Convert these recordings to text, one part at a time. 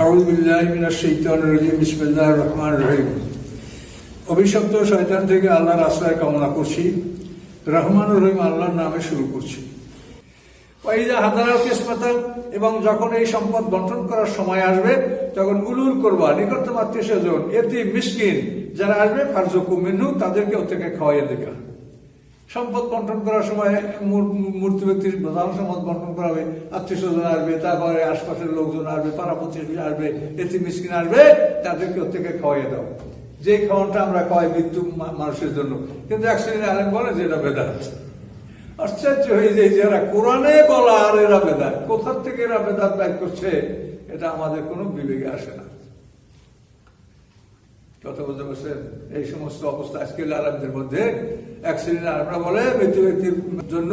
রাজিম, বিসমিল্লাহির রহমানির রহিম। অভিশপ্ত শয়তান থেকে আল্লাহর আশ্রয় কামনা করছি। রহমানুর রহিম আল্লাহর নামে শুরু করছি। ওয়াইদা হাদারাল কিসমাতাল এবং যখন এই সম্পদ বন্টন করার সময় আসবে, তখন উলুল করবা, নিকটতম আত্মীয় স্বজন এতে মিসকিন যারা আসবে ফারজকু মেনু তাদেরকে ও থেকে খাওয়াইয়া দেখা সম্পদ বন্টন করার সময় মূর- মূর্তি ব্যক্তির প্রধান সম্পদ বন্টন করা হবে। আত্মীয় স্বজন আসবে, তারপরে আশপাশের লোকজন আসবে, পাড়া প্রতিবেশী আসবে এতে মিসকিন আসবে, তাদেরকে ওর থেকে খাওয়াইয়া দাও। যে খাওয়ানটা আমরা খাওয়াই মৃত্যু মানুষের জন্য। কিন্তু শ্রেণির আলেম বলে যে এটা বেদাত। আশ্চর্য হয়ে যায় যে এরা কোরআনে বলা আর এরা বেদাত। কোথার থেকে এরা বেদাত বাইর করছে? এটা আমাদের কোনো বিবেকে আসে না। পারছেন এই সমস্ত অবস্থা আজকের আরবদের মধ্যে। এক শ্রেণির আরবরা বলে, মৃত্যু ব্যক্তির জন্য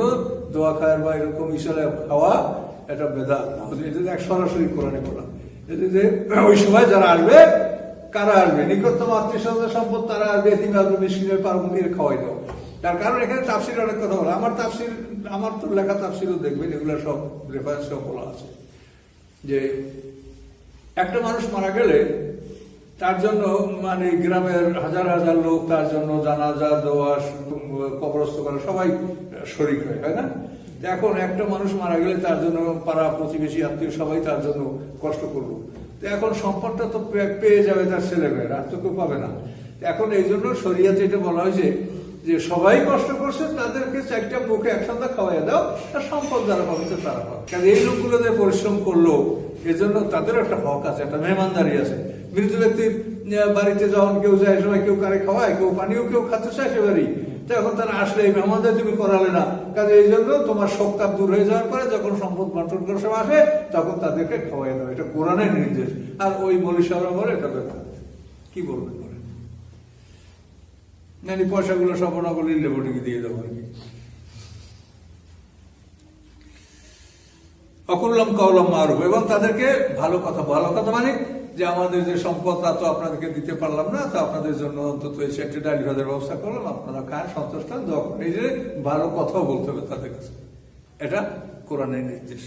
দোয়া খায়ের বা এরকম ইশারে খাওয়া এটা বেদা এটা এক সরাসরি কোরআনে বলা। যে ওই সময় যারা আসবে, কারা আসবে? নিকটতম আত্মীয় স্বজন সম্পদ তারা আসবে, এতিম আসবে মিসকিনের পারমন্দির খাওয়াই দাও তার কারণ এখানে তাফসির অনেক কথা বলে। আমার তাফসির, আমার তো লেখা তাফসিরও দেখবেন, এগুলো সব রেফারেন্স সব বলা আছে। যে একটা মানুষ মারা গেলে তার জন্য মানে গ্রামের হাজার হাজার লোক তার জন্য জানাজা দেওয়া কবরস্থ করা সবাই শরিক হয় হয় না? এখন একটা মানুষ মারা গেলে তার জন্য পাড়া প্রতিবেশী, আত্মীয় সবাই তার জন্য কষ্ট করল। তো এখন সম্পদটা তো পেয়ে যাবে তার ছেলেমেয়েরা আর তো কেউ পাবে না। এখন এই জন্য শরিয়াতে এটা বলা হয়েছে যে সবাই কষ্ট করছে, তাদেরকে চারটা বুকে একসাথে খাওয়াই দাও, আর সম্পদ যারা পাবে তারা পাবে। কারণ এই লোকগুলো পরিশ্রম করল, এজন্য তাদের একটা হক আছে, একটা মেহমানদারি আছে। মৃত ব্যক্তির বাড়িতে যখন কেউ যায়, সবাই কেউ কারে খাওয়ায়, কেউ পানিও কেউ খাচ্ছে চায় সে বাড়ি তো এখন তারা আসলে এই মেহমানদারি তুমি করালে না। কাজে এই জন্য তোমার শোকতাপ দূর হয়ে যাওয়ার পরে যখন সম্পদ বন্টন করে সব আসে, তখন তাদেরকে খাওয়াই দাও। এটা কোরআনের নির্দেশ। আর ওই মনীষারা বলে, এটা ব্যাপার। কি বলবেন বলেন? মানে পয়সাগুলো সব ওনাগুলো লেবটিকে দিয়ে দেবো আর কি। অকুল্লম কৌলম মারুফ। এবং তাদেরকে ভালো কথা ভালো কথা মানে যে আমাদের যে সম্পদ তা তো আপনাদেরকে দিতে পারলাম না, তো আপনাদের জন্য অন্তত এই সেটে ডালি ভাজার ব্যবস্থা করলাম। আপনারা খান, সন্তুষ্ট। এই যে ভালো কথাও বলতে হবে তাদের কাছে। এটা কোরআনের নির্দেশ।